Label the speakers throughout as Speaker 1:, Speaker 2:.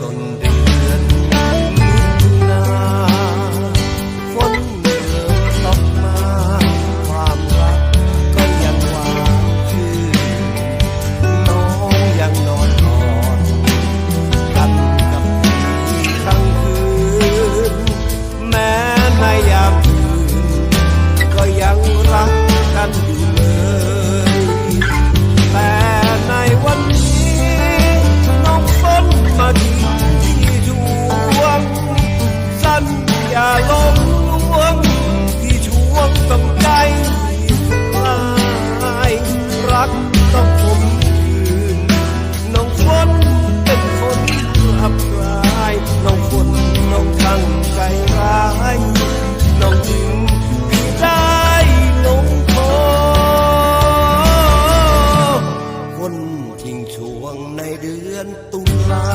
Speaker 1: ต้นเดือนมิถุนาฝนเริ่มตกมา ความรักก็ยังวานชื่นน้องยังนอนกอดกันกับพี่ทั้งคืน แม้ในยามคืนก็ยังรักกัน อย่าลงลวงที่ช่วงต้องใจลายรักต้องคมคืนน้องฝนเป็นคนอับอายน้องฝนน้องทั้งใจร้ายน้องยิงพี่ได้ลงคอคนทิ้งช่วงในเดือนตุลา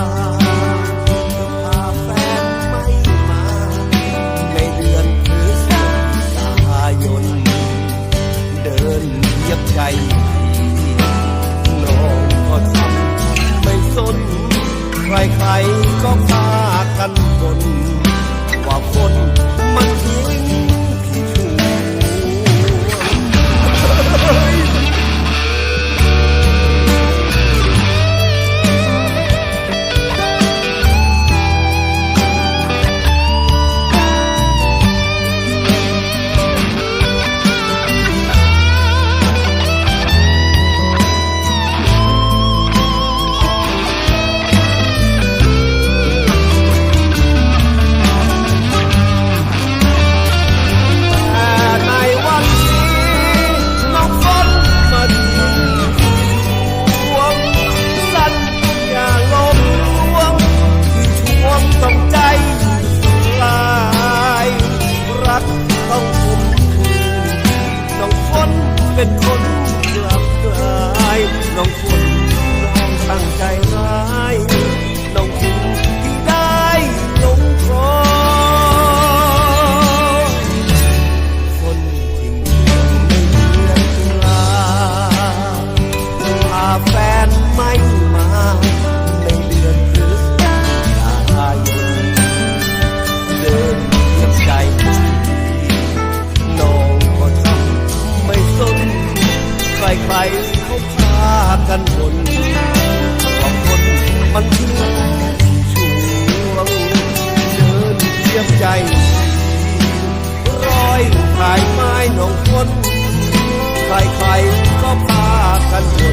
Speaker 1: น้องก็ทำไม่สน ใครๆก็พากันบนว่าคน เป็นคนกลับกลายน้องฝนลองตั้งใจ ใครเขาพากันบนบางคนมันถึงชูงเดินเทียบใจ ร้อยถ่ายไม้หนองคน ใครใครก็พากันบน